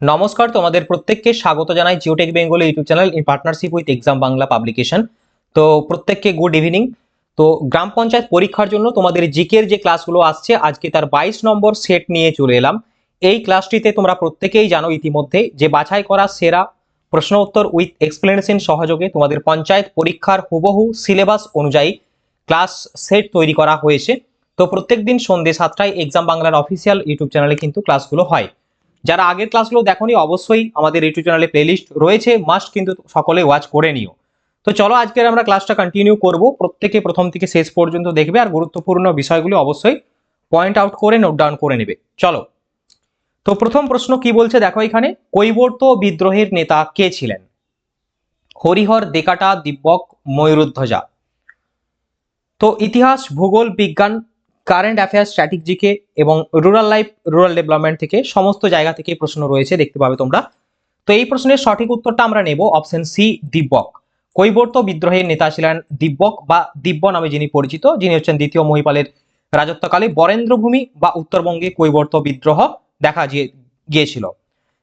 নমস্কার, তোমাদের প্রত্যেককে স্বাগত জানাই Geotech Bengal YouTube channel in partnership with exam Bangla publication তো প্রত্যেককে গুড ইভিনিং তো গ্রাম পঞ্চায়েত পরীক্ষার জন্য তোমাদের জিকের যে ক্লাসগুলো আসছে, আজকে তার বাইশ নম্বর সেট নিয়ে চলে এলাম। এই ক্লাসটিতে তোমরা প্রত্যেকেই জানো ইতিমধ্যে যে বাছাই করা সেরা প্রশ্ন উত্তর উইথ এক্সপ্লেনেশন সহযোগে তোমাদের পঞ্চায়েত পরীক্ষার হুবহু সিলেবাস অনুযায়ী ক্লাস সেট তৈরি করা হয়েছে। তো প্রত্যেক দিন সন্ধ্যে সাতটায় এক্সাম বাংলার অফিসিয়াল ইউটিউব চ্যানেলে কিন্তু ক্লাসগুলো হয়। যারা আগের ক্লাসগুলো দেখোনি, অবশ্যই আমাদের ইউটিউব চ্যানেলে প্লেলিস্ট রয়েছে মাস্ট কিন্তু সকলে ওয়াচ করে নিও। তো চলো, আজকের আমরা ক্লাসটা কন্টিনিউ করব। প্রত্যেকে প্রথম থেকে শেষ পর্যন্ত দেখবে, আর গুরুত্বপূর্ণ বিষয়গুলি অবশ্যই পয়েন্ট আউট করে নোট ডাউন করে নেবে। চলো। তো প্রথম প্রশ্ন কি বলছে? দেখো এখানে, কৈবর্ত বিদ্রোহের নেতা কে ছিলেন? হরিহর, দেকাটা, দিব্যক, ময়ূরধ্বজা। তো ইতিহাস, ভূগোল, বিজ্ঞান কারেন্ট অ্যাফেয়ার্স স্ট্র্যাটেজিকে এবং রুরাল লাইফ রুরাল ডেভেলপমেন্ট থেকে সমস্ত জায়গা থেকে প্রশ্ন রয়েছে, দেখতে পাবে তোমরা। তো এই প্রশ্নের সঠিক উত্তরটা আমরা নেব অপশন সি দিব্যক কৈবর্ত বিদ্রোহের নেতা ছিলেন দিব্যক বা দিব্য নামে যিনি পরিচিত, যিনি হচ্ছেন দ্বিতীয় মহিপালের রাজত্বকালে বরেন্দ্রভূমি বা উত্তরবঙ্গে কৈবর্ত বিদ্রোহ দেখা গিয়ে- গিয়েছিল।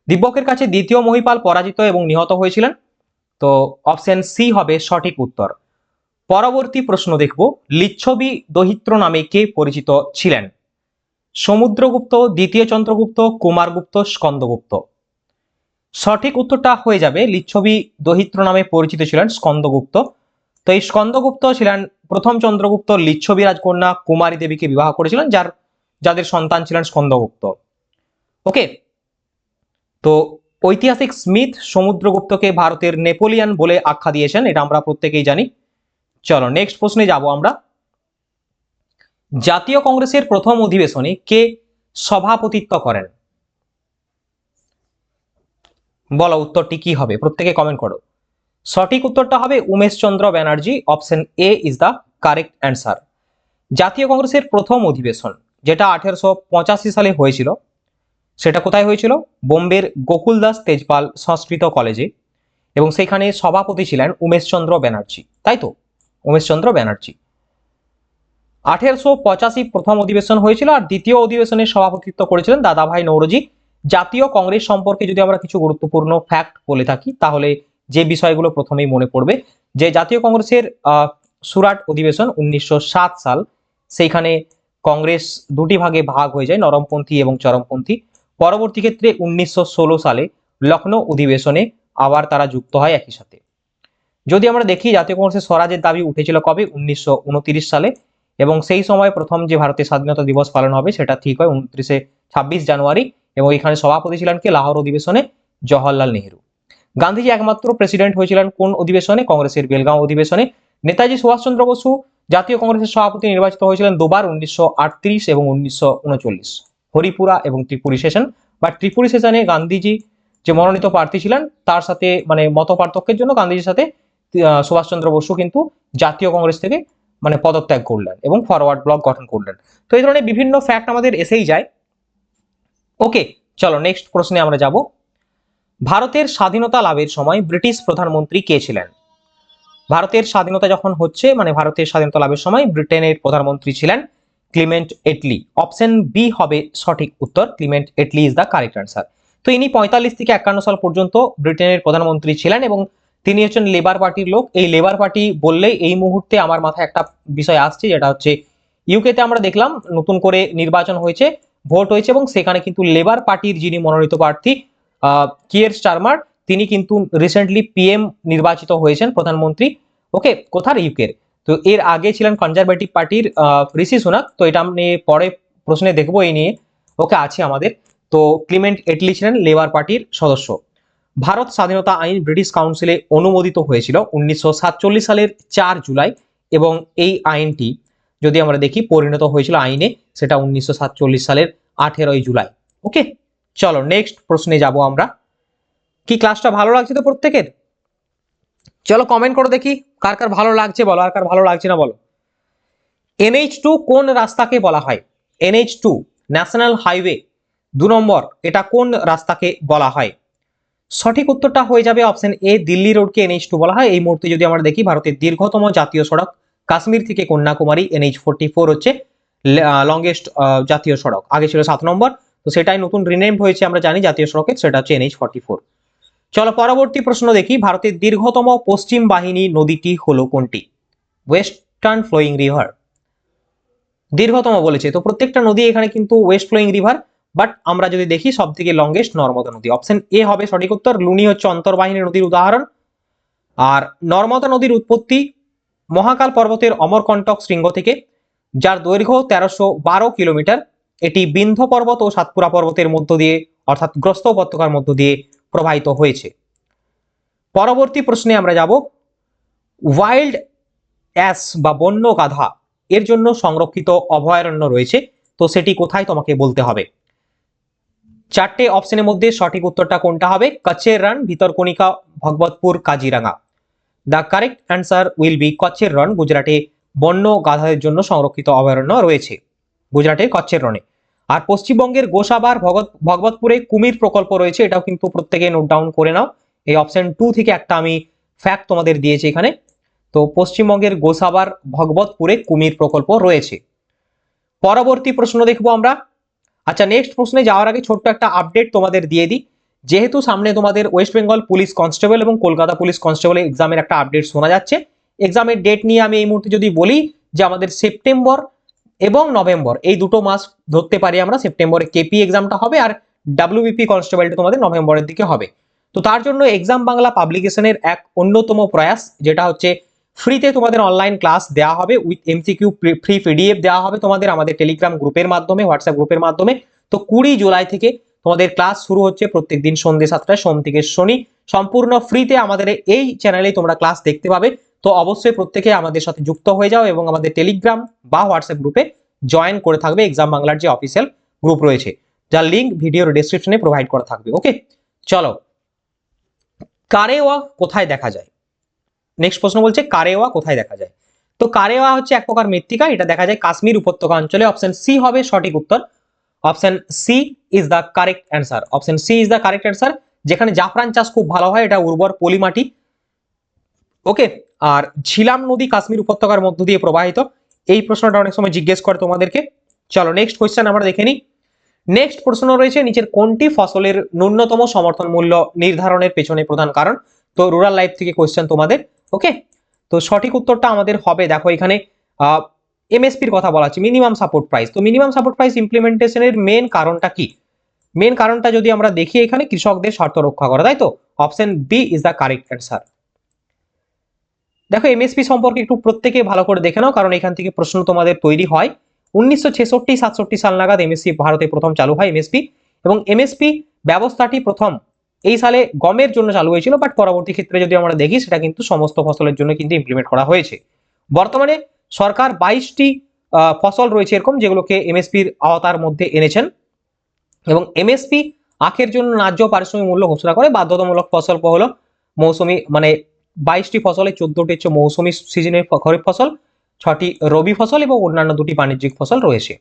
দিব্যকের কাছে দ্বিতীয় মহিপাল পরাজিত এবং নিহত হয়েছিলেন। তো অপশন সি হবে সঠিক উত্তর। পরবর্তী প্রশ্ন দেখব, লিচ্ছবি দহিত্র নামে কে পরিচিত ছিলেন? সমুদ্রগুপ্ত, দ্বিতীয় চন্দ্রগুপ্ত, কুমারগুপ্ত, স্কন্দগুপ্ত। সঠিক উত্তরটা হয়ে যাবে, লিচ্ছবি দহিত্র নামে পরিচিত ছিলেন স্কন্দগুপ্ত। তো এই স্কন্দগুপ্ত ছিলেন, প্রথম চন্দ্রগুপ্ত লিচ্ছবি রাজকন্যা কুমারী দেবীকে বিবাহ করেছিলেন, যার, যাদের সন্তান ছিলেন স্কন্দগুপ্ত। ওকে? তো ঐতিহাসিক স্মিথ সমুদ্রগুপ্তকে ভারতের নেপোলিয়ান বলে আখ্যা দিয়েছেন, এটা আমরা প্রত্যেকেই জানি। চলো নেক্সট প্রশ্নে যাব আমরা। জাতীয় কংগ্রেসের প্রথম অধিবেশনে কে সভাপতিত্ব করেন? বলো উত্তরটি কি হবে? প্রত্যেকে কমেন্ট করো। সঠিক উত্তরটা হবে Umesh Chandra Banerjee option A is the correct answer জাতীয় কংগ্রেসের প্রথম অধিবেশন, যেটা আঠেরোশো পঁচাশি সালে হয়েছিল, সেটা কোথায় হয়েছিল? বোম্বের গোকুলদাস তেজপাল সংস্কৃত কলেজে এবং সেখানে সভাপতি ছিলেন উমেশচন্দ্র ব্যানার্জি, তাই তো? উমেশচন্দ্র ব্যানার্জি। আঠেরোশো পঁচাশি প্রথম অধিবেশন হয়েছিল আর দ্বিতীয় অধিবেশনের সভাপতিত্ব করেছিলেন দাদাভাই নৌরজি। জাতীয় কংগ্রেস সম্পর্কে যদি আমরা কিছু গুরুত্বপূর্ণ ফ্যাক্ট বলে থাকি, তাহলে যে বিষয়গুলো প্রথমেই মনে পড়বে, যে জাতীয় কংগ্রেসের সুরাট অধিবেশন উনিশশো সাত সাল, সেইখানে কংগ্রেস দুটি ভাগে ভাগ হয়ে যায়, নরমপন্থী এবং চরমপন্থী। পরবর্তী ক্ষেত্রে উনিশশো ষোলো সালে লখনৌ অধিবেশনে আবার তারা যুক্ত হয় একই সাথে। যদি আমরা দেখি জাতীয় কংগ্রেসের স্বরাজের দাবি উঠেছিল কবে? উনিশশো উনত্রিশ সালে। এবং সেই সময় প্রথম যে ভারতের স্বাধীনতা দিবস পালন হবে, সেটা ঠিক হয় উনত্রিশে ছাব্বিশ জানুয়ারি। এবং এখানে সভাপতি ছিলেন কে? লাহোর অধিবেশনে জওহরলাল নেহেরু। গান্ধীজি একমাত্র প্রেসিডেন্ট হয়েছিলেন কোন অধিবেশনে? কংগ্রেসের বেলগাঁও অধিবেশনে। নেতাজি সুভাষচন্দ্র বসু জাতীয় কংগ্রেসের সভাপতি নির্বাচিত হয়েছিলেন দুবার, উনিশশো আটত্রিশ এবং উনিশশো উনচল্লিশ। হরিপুরা এবং ত্রিপুরী সেশন। বা ত্রিপুরী সেশনে গান্ধীজি যে মনোনীত প্রার্থী ছিলেন, তার সাথে মানে মত পার্থক্যের জন্য গান্ধীজির সাথে সুভাষচন্দ্র বসু কিন্তু জাতীয় কংগ্রেস থেকে মানে পদত্যাগ করলেন এবং ফরওয়ার্ড ব্লক গঠন করলেন। তো এই ধরনের বিভিন্ন ফ্যাক্ট আমাদের এসেই যায়। ওকে চলো নেক্সট প্রশ্নে আমরা যাব। ভারতের স্বাধীনতা লাভের সময় ব্রিটিশ প্রধানমন্ত্রী কে ছিলেন? ভারতের স্বাধীনতা যখন হচ্ছে মানে ভারতের স্বাধীনতা লাভের সময় ব্রিটেনের প্রধানমন্ত্রী ছিলেন ক্লিমেন্ট এটলি। অপশন বি হবে সঠিক উত্তর, Clement Attlee is the correct answer তো ইনি পঁয়তাল্লিশ থেকে একান্ন সাল পর্যন্ত ব্রিটেনের প্রধানমন্ত্রী ছিলেন এবং তিনি হচ্ছেন লেবার পার্টির লোক। এই লেবার পার্টি বললেই এই মুহূর্তে আমার মাথায় একটা বিষয় আসছে, যেটা হচ্ছে ইউকেতে আমরা দেখলাম নতুন করে নির্বাচন হয়েছে, ভোট হয়েছে এবং সেখানে কিন্তু লেবার পার্টির যিনি মনোনীত প্রার্থী কিয়ের স্টারমার তিনি কিন্তু রিসেন্টলি পিএম নির্বাচিত হয়েছেন প্রধানমন্ত্রী। ওকে কোথার ইউকের তো এর আগে ছিলেন কনজারভেটিভ পার্টির ঋষি সুনাক। তো এটা আমি পরে প্রশ্নে দেখব এই নিয়ে। ওকে আছে আমাদের। তো ক্লিমেন্ট এটলি ছিলেন লেবার পার্টির সদস্য। ভারত স্বাধীনতা আইন ব্রিটিশ কাউন্সিলে অনুমোদিত হয়েছিল উনিশশো সাতচল্লিশ সালের চার জুলাই এবং এই আইনটি যদি আমরা দেখি পরিণত হয়েছিল আইনে, সেটা উনিশশো সাতচল্লিশ সালের আঠেরোই জুলাই। ওকে? চলো নেক্সট প্রশ্নে যাব আমরা। কি ক্লাসটা ভালো লাগছে তো প্রত্যেকের? চলো কমেন্ট করে দেখি কার কার ভালো লাগছে বলো, আর কার ভালো লাগছে না বলো। এনএইচ টু কোন রাস্তাকে বলা হয়? এনএইচ টু ন্যাশনাল হাইওয়ে দু নম্বর, এটা কোন রাস্তাকে বলা হয়? সঠিক উত্তরটা হয়ে যাবে অপশন এ দিল্লি রোডকে এনএইচ টু বলা হয়। এই মুহূর্তে যদি আমরা দেখি, ভারতের দীর্ঘতম জাতীয় সড়ক কাশ্মীর থেকে কন্যাকুমারী এনএইচ ফোরটি ফোর হচ্ছে লংগেস্ট জাতীয় সড়ক। আগে ছিল সাত নম্বর, তো সেটাই নতুন রিনেম হয়েছে, আমরা জানি জাতীয় সড়কে, সেটা হচ্ছে এনএইচ ফর্টি ফোর চলো পরবর্তী প্রশ্ন দেখি, ভারতের দীর্ঘতম পশ্চিম বাহিনী নদীটি হলো কোনটি? ওয়েস্টার্ন ফ্লোয়িং রিভার দীর্ঘতম বলেছে, তো প্রত্যেকটা নদী এখানে কিন্তু ওয়েস্ট ফ্লোয়িং রিভার বাট আমরা যদি দেখি সব থেকে লংগেস্ট নর্মদা নদী। অপশন এ হবে সঠিক উত্তর, লুনি হচ্ছে অন্তর্বাহিনী নদীর উদাহরণ। আর নর্মদা নদীর উৎপত্তি মহাকাল পর্বতের অমরকণ্টক শৃঙ্গ থেকে, যার দৈর্ঘ্য তেরোশো কিলোমিটার। এটি বিন্ধ পর্বত ও সাতপুরা পর্বতের মধ্য দিয়ে, অর্থাৎ গ্রস্ত উপত্যকার মধ্য দিয়ে প্রবাহিত হয়েছে। পরবর্তী প্রশ্নে আমরা যাব। ওয়াইল্ড অ্যাস বা বন্য গাধা, এর জন্য সংরক্ষিত অভয়ারণ্য রয়েছে। তো সেটি কোথায় তোমাকে বলতে হবে? চারটে অপশনের মধ্যে সঠিক উত্তরটা কোনটা হবে? কচ্ছের Rann Bhitarkanika Bhagabatpur Kaziranga the correct answer will be কচ্ছের Rann গুজরাটে বন্য গাধাদের জন্য সংরক্ষিত অভয়ারণ্য রয়েছে। গুজরাটের কচ্ছের রনে আর পশ্চিমবঙ্গের গোসাবার, ভগত, ভগবতপুরে কুমির প্রকল্প রয়েছে, এটাও কিন্তু প্রত্যেকে নোট ডাউন করে নাও। এই অপশন টু থেকে একটা আমি ফ্যাক্ট তোমাদের দিয়েছি এখানে। তো পশ্চিমবঙ্গের গোসাবার, ভগবতপুরে কুমির প্রকল্প রয়েছে। পরবর্তী প্রশ্ন দেখব আমরা। আচ্ছা নেক্সট প্রশ্নে যাওয়ার আগে ছোট্ট একটা আপডেট তোমাদের দিয়ে দিই। যেহেতু সামনে তোমাদের ওয়েস্ট বেঙ্গল পুলিশ কনস্টেবল এবং কলকাতা পুলিশ কনস্টেবল এক্সামের একটা আপডেট শোনা যাচ্ছে। এক্সামের ডেট নিয়ে আমি এই মুহূর্তে যদি বলি যে আমাদের সেপ্টেম্বর এবং নভেম্বর এই দুটো মাস ধরতে পারি আমরা সেপ্টেম্বরে কেপি এক্সামটা হবে আর ডাব্লিউবিপি কনস্টেবলটা তোমাদের নভেম্বরের দিকে হবে। তো তার জন্য এক্সাম বাংলা পাবলিকেশনের এক অন্যতম প্রয়াস, যেটা হচ্ছে ফ্রিতে তোমাদের অনলাইন ক্লাস দেওয়া হবে উইথ এমসিকিউ ফ্রি পিডিএফ দেওয়া হবে তোমাদের আমাদের টেলিগ্রাম গ্রুপের মাধ্যমে হোয়াটসঅ্যাপ গ্রুপের মাধ্যমে। তো কুড়ি জুলাই থেকে তোমাদের ক্লাস শুরু হচ্ছে প্রত্যেক দিন সন্ধ্যে সাতটায় সোম থেকে শনি। সম্পূর্ণ ফ্রিতে আমাদের এই চ্যানেলে তোমরা ক্লাস দেখতে পাবে। তো অবশ্যই প্রত্যেকে আমাদের সাথে যুক্ত হয়ে যাও এবং আমাদের টেলিগ্রাম বা হোয়াটসঅ্যাপ গ্রুপে জয়েন করে থাকবে এক্সাম বাংলার যে অফিসিয়াল গ্রুপ রয়েছে। যার লিঙ্ক ভিডিওর ডেসক্রিপশনে প্রোভাইড করা থাকবে ওকে চলো কারে কারেওয়া কোথায় দেখা যায়? নেক্সট প্রশ্ন বলছে, কারেওয়া কোথায় দেখা যায়? তো কারেওয়া হচ্ছে এক প্রকার মৃত্তিকা, এটা দেখা যায় কাশ্মীর উপত্যকা অঞ্চলে। অপশন সি হবে সঠিক উত্তর। Option C is the correct answer option C is the correct answer যেখানে জাফরান চাষ খুব ভালো হয়, এটা উর্বর পলিমাটি। ওকে আর ঝিলাম নদী কাশ্মীর উপত্যকার মধ্য দিয়ে প্রবাহিত। এই প্রশ্নটা অনেক সময় জিজ্ঞেস করে তোমাদেরকে। চলো নেক্সট কোয়েশ্চেন আমরা দেখে নিই। নেক্সট প্রশ্ন রয়েছে, নিচের কোনটি ফসলের ন্যূনতম সমর্থন মূল্য নির্ধারণের পেছনে প্রধান কারণ? তো রুরাল লাইফ থেকে কোয়েশ্চেন তোমাদের ওকে তো সঠিক উত্তরটা আমাদের হবে, দেখো এখানে এমএসপির কথা বলা আছে মিনিমাম সাপোর্ট প্রাইস তো মিনিমাম সাপোর্ট প্রাইস ইমপ্লিমেন্টেশনের মেন কারণটা কি? মেন কারণটা যদি আমরা দেখি এখানে, কৃষকদের স্বার্থ রক্ষা করা, তাই তো? Option B is the correct answer দেখো এমএসপি সম্পর্কে একটু প্রত্যেকে ভালো করে দেখে নাও, কারণ এখান থেকে প্রশ্ন তোমাদের তৈরি হয়। উনিশশো ছেষট্টি সাতষট্টি সাল নাগাদ এমএসপি ভারতে প্রথম চালু হয় এমএসপি এবং এমএসপি ব্যবস্থাটি প্রথম এই সালে গমের জন্য চালু হয়েছিল বাট পরবর্তী ক্ষেত্রে যদি আমরা দেখি, সেটা কিন্তু সমস্ত ফসলের জন্য কিন্তু ইমপ্লিমেন্ট করা হয়েছে। বর্তমানে সরকার বাইশটি ফসল রয়েছে এরকম, যেগুলোকে এমএসপির আওতার মধ্যে এনেছেন। এবং এমএসপি আখের জন্য ন্যায্য পারিশ্রমিক মূল্য ঘোষণা করে, বাধ্যতামূলক ফসল হলো মৌসুমি মানে বাইশটি ফসলে চোদ্দটি হচ্ছে মৌসুমি সিজনের খরিফ ফসল, ছটি রবি ফসল এবং অন্যান্য দুটি বাণিজ্যিক ফসল রয়েছে।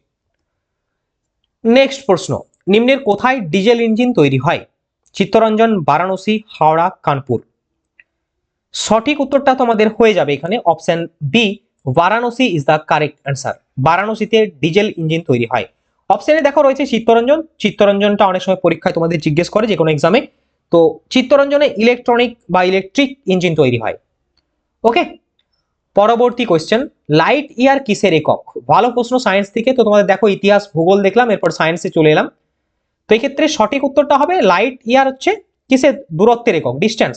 নেক্সট প্রশ্ন, নিম্নের কোথায় ডিজেল ইঞ্জিন তৈরি হয়? চিত্তরঞ্জন, বারাণসী, হাওড়া, কানপুর। সঠিক উত্তরটা তোমাদের হয়ে যাবে এখানে option B Varanasi is the correct answer বারাণসীতে diesel engine তৈরি হয়। অপশনে দেখো রয়েছে চিত্তরঞ্জন। চিত্তরঞ্জনটা অনেক সময় পরীক্ষায় তোমাদের জিজ্ঞেস করে যে কোনো এক্সামে তো চিত্তরঞ্জনে ইলেকট্রনিক বা ইলেকট্রিক ইঞ্জিন তৈরি হয়। ওকে পরবর্তী কোয়েশ্চেন লাইট ইয়ার কিসের একক? ভালো প্রশ্ন সায়েন্স থেকে। তো তোমাদের দেখো ইতিহাস, ভূগোল দেখলাম, এরপর সায়েন্সে চলে এলাম। তো এক্ষেত্রে সঠিক উত্তরটা হবে লাইট ইয়ার হচ্ছে কিসের? দূরত্বের একক ডিস্টেন্স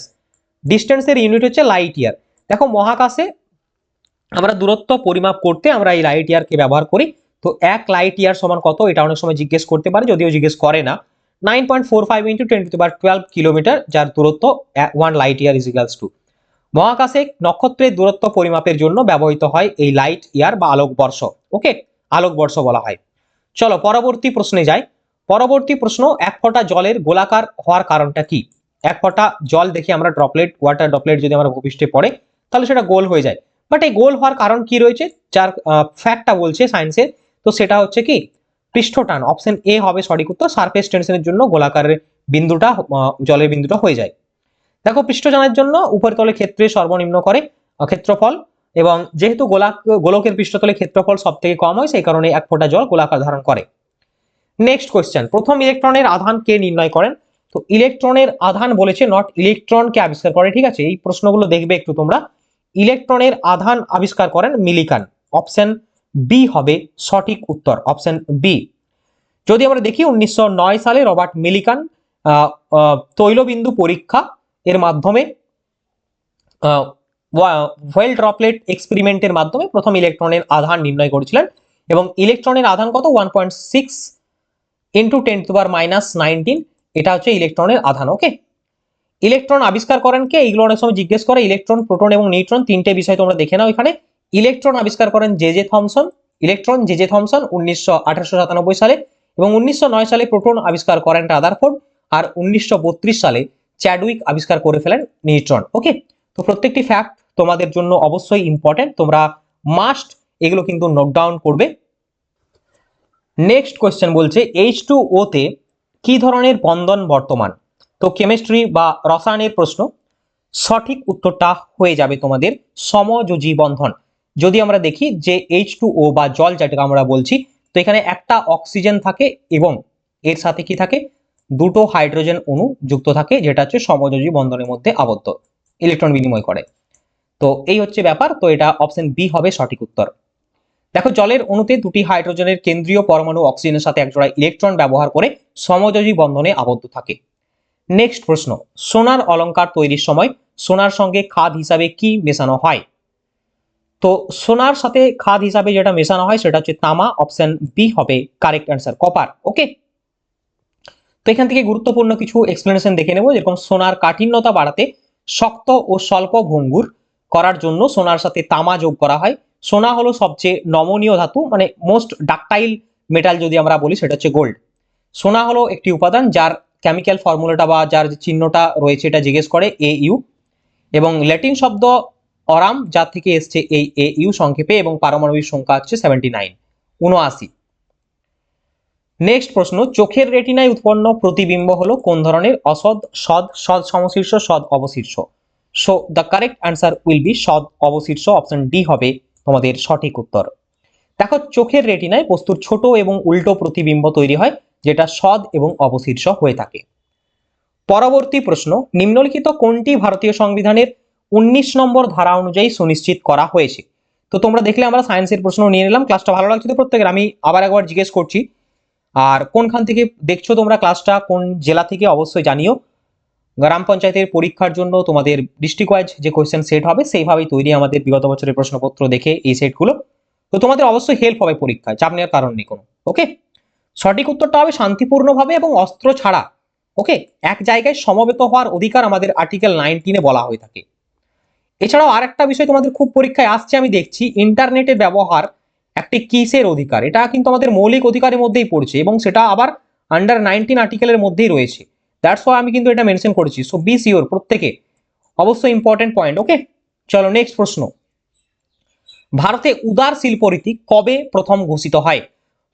ডিস্টেন্সের ইউনিট হচ্ছে লাইট ইয়ার দেখো মহাকাশে আমরা দূরত্ব পরিমাপ করতে আমরা এই লাইট ইয়ারকে ব্যবহার করি। তো এক লাইট ইয়ার সমান কত? এটা অনেক সময় জিজ্ঞেস করতে পারে, যদিও জিজ্ঞেস করে না। Nine point four five into ten to power twelve kilometre যার দূরত্ব one light year equals to মহাকাশে নক্ষত্রের দূরত্ব পরিমাপের জন্য ব্যবহৃত হয় এই লাইট ইয়ার বা আলোকবর্ষ। ওকে আলোকবর্ষ বলা হয়। চলো পরবর্তী প্রশ্নে যাই। পরবর্তী প্রশ্ন, এক ফোঁটা জলের গোলাকার হওয়ার কারণটা কি? এক ফোঁটা জল দেখি আমরা ড্রপলেট ওয়াটার ড্রপলেট যদি আমরা ভূপৃষ্ঠে পড়ে, তাহলে সেটা গোল হয়ে যায়। বাট এই গোল হওয়ার কারণ কি রয়েছে? যার ফ্যাক্টটা বলছে সায়েন্সের তো সেটা হচ্ছে কি? পৃষ্ঠটান অপশন এ হবে সঠিক উত্তর সারফেস টেনশনের জন্য গোলাকারের বিন্দুটা জলের বিন্দুটা হয়ে যায়। দেখো পৃষ্ঠটানের জন্য উপরিতলের ক্ষেত্রে সর্বনিম্ন করে ক্ষেত্রফল এবং যেহেতু গোলাক, গোলকের পৃষ্ঠতলে ক্ষেত্রফল সব থেকে কম হয়, সেই কারণে এক ফোঁটা জল গোলাকার ধারণ করে। নেক্সট কোয়েশ্চেন প্রথম ইলেকট্রনের আধান কে নির্ণয় করেন? তো ইলেকট্রনের আধান বলেছে নট ইলেকট্রনকে আবিষ্কার করে, ঠিক আছে? এই প্রশ্নগুলো দেখবে একটু তোমরা। ইলেকট্রনের আধান আবিষ্কার করেন মিলিকান অপশন বি হবে সঠিক উত্তর। অপশন বি যদি আমরা দেখি উনিশশো নয় সালে রবার্ট মিলিকান তৈলবিন্দু পরীক্ষা এর মাধ্যমে ওয়েল ড্রপলেট এক্সপেরিমেন্টের মাধ্যমে প্রথম ইলেকট্রনের আধান নির্ণয় করেছিলেন। এবং ইলেকট্রনের আধান কত? One point six into ten to power minus nineteen এটা হচ্ছে ইলেকট্রনের আধান ওকে ইলেকট্রন আবিষ্কার করেন কে? এইগুলো অনেক সময় জিজ্ঞেস করে ইলেকট্রন প্রোটন এবং নিউট্রন তিনটে বিষয় তোমরা দেখে নাও এখানে। ইলেকট্রন আবিষ্কার করেন J J Thomson electron J J Thomson উনিশশো সালে এবং উনিশশো নয় সালে প্রোটন আবিষ্কার করেন রাদারফোর্ড আর উনিশশো বত্রিশ সালে চ্যাডউইক আবিষ্কার করে ফেলেন নিউট্রন ওকে তো প্রত্যেকটি ফ্যাক্ট তোমাদের জন্য অবশ্যই ইম্পর্টেন্ট তোমরা মাস্ট এগুলো কিন্তু নোট ডাউন করবে। নেক্সট কোয়েশ্চেন বলছে এইচ টু ওতে কি ধরনের বন্ধন বর্তমান? তো কেমিস্ট্রি বা রসায়নের প্রশ্ন, সঠিক উত্তরটা হয়ে যাবে তোমাদের সমযোজী বন্ধন। যদি আমরা দেখি যে এইচ টু ও বা জল যেটাকে আমরা বলছি, তো এখানে একটা অক্সিজেন থাকে এবং এর সাথে কি থাকে? দুটো হাইড্রোজেন অণু যুক্ত থাকে, যেটা হচ্ছে সমযোজী বন্ধনের মধ্যে আবদ্ধ ইলেকট্রন বিনিময় করে। তো এই হচ্ছে ব্যাপার, তো এটা অপশন বি হবে সঠিক উত্তর। দেখো, জলের অণুতে দুটি হাইড্রোজেনের কেন্দ্রীয় পরমাণু অক্সিজেনের সাথে একজোড়া ইলেকট্রন ব্যবহার করে সমযোজী বন্ধনে আবদ্ধ থাকে। নেক্সট প্রশ্ন, সোনার অলঙ্কার তৈরির সময় সোনার সঙ্গে খাদ হিসাবে কি মেশানো হয়? তো সোনার সাথে খাদ হিসাবে যেটা মেশানো হয় সেটা হচ্ছে তামা, অপশন বি হবে কারেক্ট অ্যান্সার, কপার, ওকে? তো এখান থেকে গুরুত্বপূর্ণ কিছু এক্সপ্লেনেশন দেখে নেব, যেরকম সোনার কাঠিন্যতা বাড়াতে শক্ত ও স্বল্প ভঙ্গুর করার জন্য সোনার সাথে তামা যোগ করা হয়। সোনা হলো সবচেয়ে নমনীয় ধাতু মানে মোস্ট ডাকটাইল মেটাল যদি আমরা বলি সেটা হচ্ছে গোল্ড সোনা হলো একটি উপাদান যার কেমিক্যাল ফর্মুলাটা বা যার চিহ্নটা রয়েছে এটা জিজ্ঞেস করে এ ইউ এবং ল্যাটিন শব্দ অরাম যার থেকে এসছে এই এ ইউ সংক্ষেপে এবং পারমাণবিক সংখ্যা হচ্ছে সেভেন্টি নাইন উনআশি নেক্সট প্রশ্ন, চোখের রেটিনায় উৎপন্ন প্রতিবিম্ব হলো কোন ধরনের? অসৎ সদ সদ সমশীর্ষ সদ অবশীর্ষ। So the correct answer will be সদ অবশীর্ষ অপশন ডি হবে তোমাদের সঠিক উত্তর। দেখো, চোখের রেটিনায় বস্তুর ছোট এবং উল্টো প্রতিবিম্ব তৈরি হয়, যেটা সদ এবং অবশীর্ষ হয়ে থাকে। পরবর্তী প্রশ্ন, নিম্নলিখিত কোনটি ভারতীয় সংবিধানের উনিশ নম্বর ধারা অনুযায়ী সুনিশ্চিত করা হয়েছে? তো তোমরা দেখলে আমরা সায়েন্সের প্রশ্ন নিয়ে নিলাম, ক্লাসটা ভালো লাগছে তো প্রত্যেকের। আমি আবার একবার জিজ্ঞেস করছি, আর কোনখান থেকে দেখছ তোমরা ক্লাসটা, কোন জেলা থেকে অবশ্যই জানিও। গ্রাম পঞ্চায়েতের পরীক্ষার জন্য তোমাদের ডিস্ট্রিক্ট ওয়াইজ যে কোয়েশ্চেন সেট হবে, সেইভাবেই তৈরি আমাদের বিগত বছরের প্রশ্নপত্র দেখে এই সেটগুলো তো তোমাদের অবশ্যই হেল্প হবে পরীক্ষায়, চাপ নেওয়ার কারণ নেই কোনো ওকে সঠিক উত্তরটা হবে শান্তিপূর্ণভাবে এবং অস্ত্র ছাড়া ওকে এক জায়গায় সমবেত হওয়ার অধিকার আমাদের আর্টিকেল নাইনটিনে বলা হয়ে থাকে। এছাড়াও আর একটা বিষয় তোমাদের খুব পরীক্ষায় আসছে, আমি দেখছি ইন্টারনেটের ব্যবহার একটি কিসের অধিকার? এটা কিন্তু আমাদের মৌলিক অধিকারের মধ্যেই পড়ছে এবং সেটা আবার আন্ডার নাইনটিন আর্টিকেলের মধ্যেই রয়েছে। দ্যাটস ওয়াই আমি কিন্তু এটা মেনশন করেছি। সো বি সিওর প্রত্যেকে। অবশ্যই ইম্পর্টেন্ট পয়েন্ট ওকে চলো নেক্সট প্রশ্ন। ভারতে উদার শিল্পনীতি কবে প্রথম ঘোষিত হয়?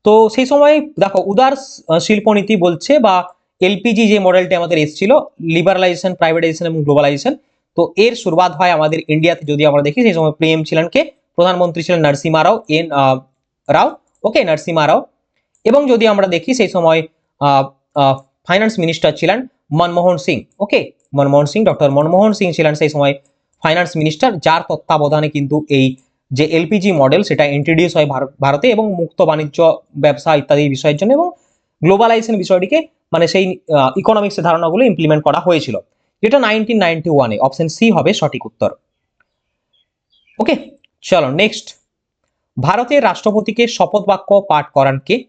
তো, সেই সময় দেখো, উদার শিল্পনীতি বলছে বা এলপিজি যে মডেলটি আমাদের এসেছিল লিবারালাইজেশন প্রাইভেটাইজেশন এবং গ্লোবালাইজেশন তো এর শুরুয়াত হয় আমাদের ইন্ডিয়াতে যদি আমরা দেখি, সেই সময় প্রেম ছিলেন কে? প্রধানমন্ত্রী ছিলেন নরসিমা রাও, এন রাও ওকে নরসিমা রাও। এবং যদি আমরা দেখি, সেই সময় ফাইন্যান্স মিনিস্টার ছিলেন মনমোহন সিং। ওকে মনমোহন সিং ডক্টর মনমোহন সিং ছিলেন সেই সময় ফাইন্যান্স মিনিস্টার যার তত্ত্বাবধানে কিন্তু এই যে এলপিজি মডেল সেটা ইন্ট্রোডিউস হয় ভারত- এবং মুক্ত বাণিজ্য, ব্যবসা ইত্যাদি বিষয়ের জন্য এবং গ্লোবালাইজেশন বিষয়টিকে মানে সেই ইকোনমিক্সের ধারণাগুলো ইমপ্লিমেন্ট করা হয়েছিল। যেটা নাইনটিন নাইনটি ওয়ানে অপশন সি হবে সঠিক উত্তর। ওকে চলো নেক্সট ভারতের রাষ্ট্রপতিকে শপথ বাক্য পাঠ করান কে?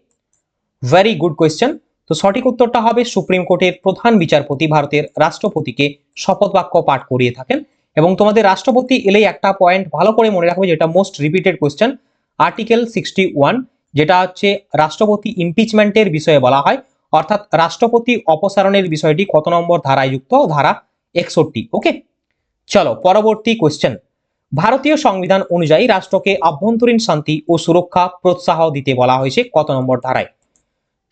ভেরি গুড কোয়েশ্চেন তো সঠিক উত্তরটা হবে সুপ্রিম কোর্টের প্রধান বিচারপতি ভারতের রাষ্ট্রপতিকে শপথ বাক্য পাঠ করিয়ে থাকেন। এবং তোমাদের রাষ্ট্রপতি এলেই একটা পয়েন্ট ভালো করে মনে রাখবে যেটা most repeated question article sixty one যেটা হচ্ছে রাষ্ট্রপতি ইমপিচমেন্টের বিষয়ে বলা হয়। অর্থাৎ রাষ্ট্রপতি অপসারণের বিষয়টি কত নম্বর ধারায় যুক্ত ধারা একষট্টি ওকে চলো, পরবর্তী কোয়েশ্চেন ভারতীয় সংবিধান অনুযায়ী রাষ্ট্রকে আভ্যন্তরীণ শান্তি ও সুরক্ষা প্রোৎসাহ দিতে বলা হয়েছে কত নম্বর ধারায়?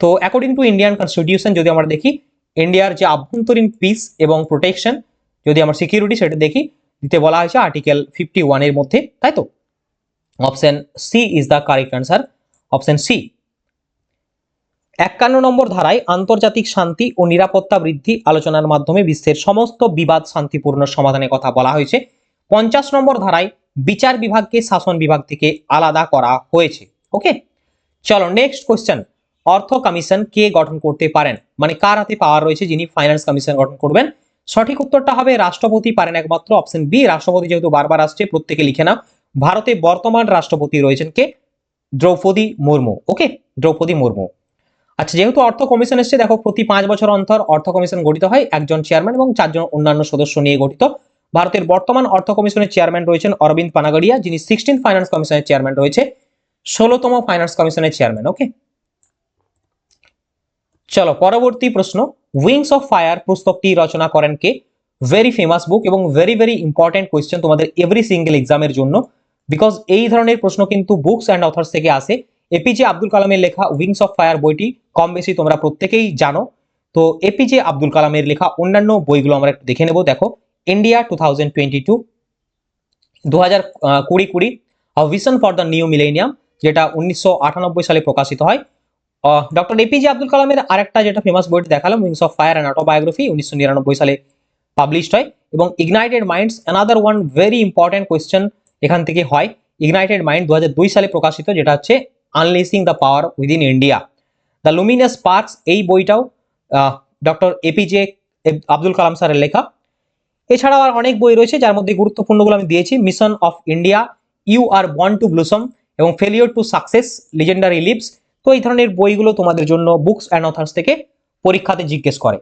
তো অ্যাকর্ডিং টু ইন্ডিয়ান কনস্টিটিউশন যদি আমরা দেখি ইন্ডিয়ার যে আভ্যন্তরীণ পিস এবং প্রোটেকশন যদি আমরা সিকিউরিটি সেটা দেখি, দিতে বলা হয়েছে আর্টিকেল ফিফটি ওয়ানের মধ্যে, তাই তো? Option C is the correct answer option C একান্ন নম্বর ধারায় আন্তর্জাতিক শান্তি ও নিরাপত্তা বৃদ্ধি আলোচনার মাধ্যমে বিশ্বের সমস্ত বিবাদ শান্তিপূর্ণ সমাধানের কথা বলা হয়েছে। পঞ্চাশ নম্বর ধারায় বিচার বিভাগকে শাসন বিভাগ থেকে আলাদা করা হয়েছে। ওকে চলো নেক্সট কোশ্চেন অর্থ কমিশন কে গঠন করতে পারেন? মানে কার হাতে পাওয়ার রয়েছে যিনি ফাইন্যান্স কমিশন গঠন করবেন? সঠিক উত্তরটা হবে রাষ্ট্রপতি পারেন একমাত্র। অপশন বি রাষ্ট্রপতি যেহেতু বারবার আসছে, প্রত্যেকে লিখে নাও। ভারতে বর্তমান রাষ্ট্রপতি রয়েছেন কে? দ্রৌপদী মুর্মু। ওকে দ্রৌপদী মুর্মু। আচ্ছা যেহেতু অর্থ কমিশন এসছে, দেখো প্রতি পাঁচ বছর অন্তর অর্থ কমিশন গঠিত হয়। একজন চেয়ারম্যান এবং চারজন অন্যান্য সদস্য নিয়ে গঠিত। ভারতের বর্তমান অর্থ কমিশনের চেয়ারম্যান রয়েছেন অরবিন্দ পানাগড়িয়া, যিনি সিক্সটিন ফাইন্যান্স কমিশনের চেয়ারম্যান রয়েছে। ষোলোতম ফাইন্যান্স কমিশনের চেয়ারম্যান ওকে চলো, পরবর্তী প্রশ্ন। উইংস অফ ফায়ার পুস্তকটি রচনা করেন কে? ভেরি ফেমাস বুক এবং ভেরি ভেরি ইম্পর্টেন্ট কোয়েশ্চেন তোমাদের এভরি সিঙ্গেল এক্সামের জন্য। বিকজ এই ধরনের প্রশ্ন কিন্তু বুকস অ্যান্ড অথর্স থেকে আসে। এপিজে আব্দুল কালামের লেখা উইংস অফ ফায়ার বইটি কম বেশি তোমরা প্রত্যেকেই জানো। তো এপিজে আব্দুল কালামের লেখা অন্যান্য বইগুলো আমরা একটু দেখে নেব, দেখো। India two thousand twenty two দু হাজার কুড়ি কুড়ি vision for the new millennium যেটা উনিশশো আটানব্বই সালে প্রকাশিত হয়। ডক্টর এপিজে আব্দুল কালামের আরেকটা যেটা ফেমাস বইটি দেখালাম wings of fire and autobiography উনিশশো নিরানব্বই সালে পাবলিশড হয়। এবং ignited minds another one very important question এখান থেকে হয়। ইগনাইটেড মাইন্ড দু হাজার দুই সালে প্রকাশিত, যেটা হচ্ছে unleashing the power within India the luminous sparks এই বইটাও ডক্টর এপিজে আব্দুল কালাম স্যারের লেখা। এছাড়াও আর অনেক বই রয়েছে, যার মধ্যে গুরুত্বপূর্ণগুলো আমি দিয়েছি। Mission of India you are born to blossom এবং failure to success legendary lives তো এই ধরনের বইগুলো তোমাদের জন্য বুকস অ্যান্ড অথার্স থেকে পরীক্ষাতে জিজ্ঞেস করে।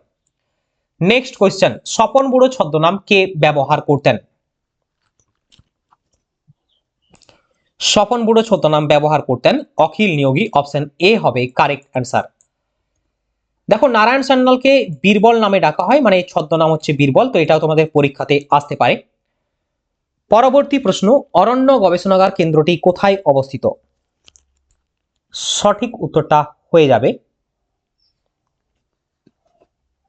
নেক্সট কোয়েশ্চেন স্বপন বুড়ো ছদ্মনাম কে ব্যবহার করতেন? স্বপন বুড়ো ছদ্মনাম ব্যবহার করতেন, অখিল নিয়োগী অপশন এ হবে কারেক্ট অ্যান্সার দেখো, নারায়ণ সান্যালকে বীরবল নামে ডাকা হয় মানে ছদ্মনাম হচ্ছে বীরবল, তো এটাও তোমাদের পরীক্ষাতে আসতে পারে। পরবর্তী প্রশ্ন, অরণ্য গবেষণাগার কেন্দ্রটি কোথায় অবস্থিত? সঠিক উত্তরটা হয়ে যাবে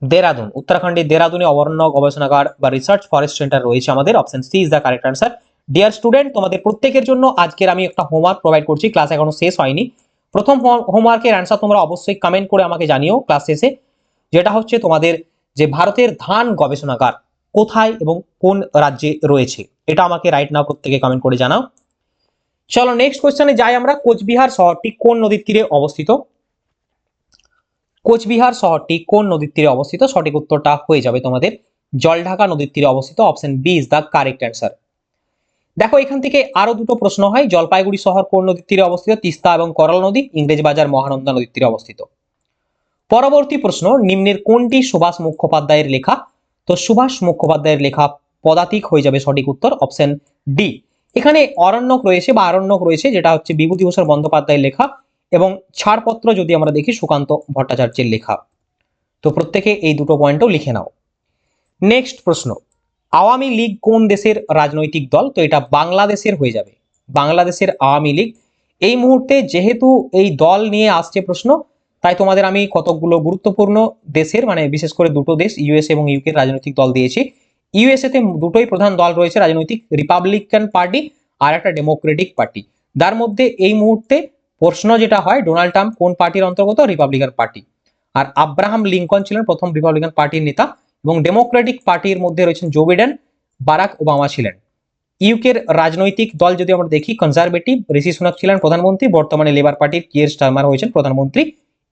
দেরাদুন। উত্তরাখণ্ডের দেরাদুনে অরণ্য গবেষণাগার বা রিসার্চ ফরেস্ট সেন্টার রয়েছে আমাদের। Option C is the correct answer dear student তোমাদের প্রত্যেকের জন্য আজকের আমি একটা হোমওয়ার্ক প্রোভাইড করছি। ক্লাস এখনও শেষ হয়নি। প্রথম হোমওয়ার্কের অ্যান্সার তোমরা অবশ্যই কমেন্ট করে আমাকে জানিও ক্লাস শেষে। যেটা হচ্ছে তোমাদের যে ভারতের ধান গবেষণাগার কোথায় এবং কোন রাজ্যে রয়েছে। এটা আমাকে রাইট নাও প্রত্যেকে কমেন্ট করে জানাও। চলো নেক্সট কোয়েশ্চেনে যাই আমরা, কোচবিহার শহরটি কোন নদীর তীরে অবস্থিত? কোচবিহার শহরটি কোন নদীর তীরে অবস্থিত? সঠিক উত্তরটা হয়ে যাবে তোমাদের। জলঢাকা নদীর তীরে অবস্থিত option B is the correct answer দেখো, এখান থেকে আরও দুটো প্রশ্ন হয়। জলপাইগুড়ি শহর কোন নদীর তীরে অবস্থিত? তিস্তা এবং করল নদী ইংরেজবাজার মহানন্দা নদীর তীরে অবস্থিত। পরবর্তী প্রশ্ন, নিম্নের কোনটি সুভাষ মুখোপাধ্যায়ের লেখা? তো সুভাষ মুখোপাধ্যায়ের লেখা পদাতিক হয়ে যাবে সঠিক উত্তর অপশন ডি এখানে অরণ্যক রয়েছে বা আরণ্যক রয়েছে, যেটা হচ্ছে বিভূতিভূষণ বন্দ্যোপাধ্যায়ের লেখা এবং ছাড়পত্র যদি আমরা দেখি সুকান্ত ভট্টাচার্যের লেখা। তো প্রত্যেকে এই দুটো পয়েন্টও লিখে নাও। নেক্সট প্রশ্ন, আওয়ামী লীগ কোন দেশের রাজনৈতিক দল? তো এটা বাংলাদেশের হয়ে যাবে। বাংলাদেশের আওয়ামী লীগ। এই মুহূর্তে যেহেতু এই দল নিয়ে আসছে প্রশ্ন, তাই তোমাদের আমি কতকগুলো গুরুত্বপূর্ণ দেশের মানে বিশেষ করে দুটো দেশ ইউএস এবং ইউকে রাজনৈতিক দল দিয়েছি। ইউএসএ তে দুটোই প্রধান দল রয়েছে, রাজনৈতিক রিপাবলিকান পার্টি আর একটা ডেমোক্রেটিক পার্টি তার মধ্যে এই মুহূর্তে প্রশ্ন যেটা হয় ডোনাল্ড ট্রাম্প কোন পার্টির অন্তর্গত? রিপাবলিকান পার্টি আর আব্রাহাম লিঙ্কন ছিলেন প্রথম রিপাবলিকান পার্টির নেতা এবং ডেমোক্রেটিক পার্টির মধ্যে রয়েছেন জো বিডেন বারাক ওবামা ছিলেন। ইউকের রাজনৈতিক দল যদি আমরা দেখি কনজারভেটিভ ঋষি সুনাক ছিলেন প্রধানমন্ত্রী, বর্তমানে লেবার পার্টির কিয়ের স্টারমার হয়েছেন প্রধানমন্ত্রী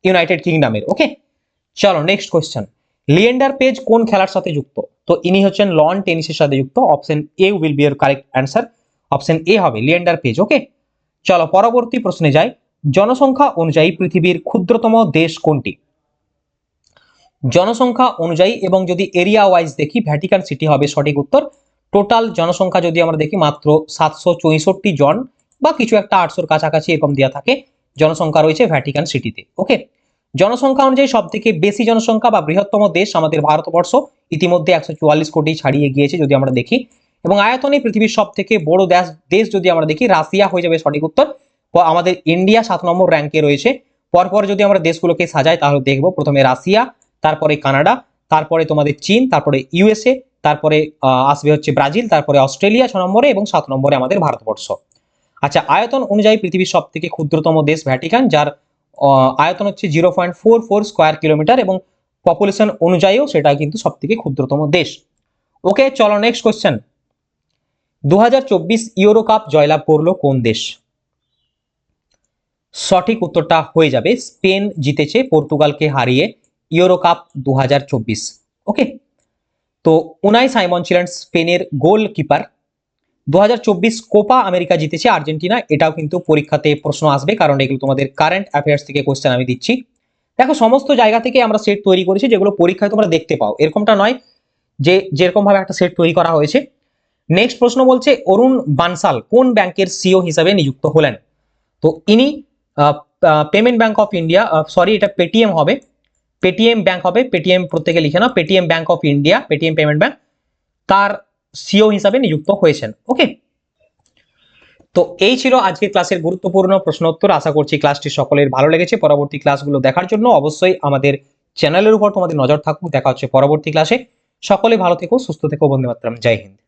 ইউনাইটেড কিংডমের ওকে চলো নেক্সট কোয়েশ্চেন লিয়েন্ডার পেজ কোন খেলার সাথে যুক্ত? তো ইনি হচ্ছেন লন টেনিসের সাথে যুক্ত। Option A will be correct answer option A হবে লিয়েন্ডার পেজ ওকে চলো পরবর্তী প্রশ্নে যাই। জনসংখ্যা অনুযায়ী পৃথিবীর ক্ষুদ্রতম দেশ কোনটি? জনসংখ্যা অনুযায়ী এবং যদি এরিয়া ওয়াইজ দেখি ভ্যাটিকান সিটি হবে সঠিক উত্তর। টোটাল জনসংখ্যা যদি আমরা দেখি, মাত্র সাতশো চৌষট্টি জন বা কিছু একটা আটশোর কাছাকাছি এরকম দেওয়া থাকে, জনসংখ্যা রয়েছে ভ্যাটিকান সিটিতে ওকে জনসংখ্যা অনুযায়ী সব থেকে বেশি জনসংখ্যা বা বৃহত্তম দেশ আমাদের ভারতবর্ষ। ইতিমধ্যে একশো চুয়াল্লিশ কোটি ছাড়িয়ে গিয়েছে যদি আমরা দেখি। এবং আয়তনে পৃথিবীর সব থেকে বড় দেশ দেশ যদি আমরা দেখি, রাশিয়া হয়ে যাবে সঠিক উত্তর। আমাদের ইন্ডিয়া সাত নম্বর র্যাঙ্কে রয়েছে। পরপর যদি আমরা দেশগুলোকে সাজাই, তাহলে দেখব প্রথমে রাশিয়া, তারপরে কানাডা, তারপরে তোমাদের চীন, তারপরে ইউএসএ তারপরে আসবে হচ্ছে ব্রাজিল, তারপরে অস্ট্রেলিয়া ছ নম্বরে এবং সাত নম্বরে আমাদের ভারতবর্ষ। আচ্ছা আয়তন অনুযায়ী পৃথিবীর সব থেকে ক্ষুদ্রতম দেশ ভ্যাটিকান, যার আয়তন হচ্ছে zero point four four square kilometre এবং পপুলেশন অনুযায়ীও সেটা কিন্তু সব থেকে ক্ষুদ্রতম দেশ। ওকে চলো নেক্সট কোশ্চেন দু ইউরো কাপ জয়লাভ করল কোন দেশ? সঠিক উত্তরটা হয়ে যাবে, স্পেন জিতেছে, পর্তুগালকে হারিয়ে ইউরো কাপ দু হাজার চব্বিশ। ওকে তো উনাই সাইমন ছিলেন স্পেনের গোলকিপার। দু হাজার চব্বিশ কোপা আমেরিকা জিতেছে আর্জেন্টিনা। এটাও কিন্তু পরীক্ষাতে প্রশ্ন আসবে, কারণ এগুলো তোমাদের কারেন্ট অ্যাফেয়ার্স থেকে কোশ্চেন আমি দিচ্ছি। দেখো, সমস্ত জায়গা থেকে আমরা সেট তৈরি করেছি যেগুলো পরীক্ষায় তোমরা দেখতে পাও। এরকমটা নয় যে যেরকম ভাবে একটা সেট তৈরি করা হয়েছে। নেক্সট প্রশ্ন বলছে, অরুণ বানসাল কোন ব্যাংকের সিও হিসাবে নিযুক্ত হলেন? তো ইনি payment bank of India sorry এটা পেটিএম হবে। পেটিএম ব্যাংক হবে পেটিএম প্রত্যেকে লিখে নাও। Paytm bank of India Paytm payment bank তার সিও হিসাবে নিযুক্ত হয়েছেন। ওকে তো এই ছিল আজকে ক্লাসের গুরুত্বপূর্ণ প্রশ্ন উত্তর। আশা করছি ক্লাসটি সকলের ভালো লেগেছে। পরবর্তী ক্লাসগুলো দেখার জন্য অবশ্যই আমাদের চ্যানেলের উপর তোমাদের নজর থাকুক। দেখা হচ্ছে পরবর্তী ক্লাসে। সকলে ভালো থেকো, সুস্থ থেকো। বন্ধু মাত্রাম। জয় হিন্দ।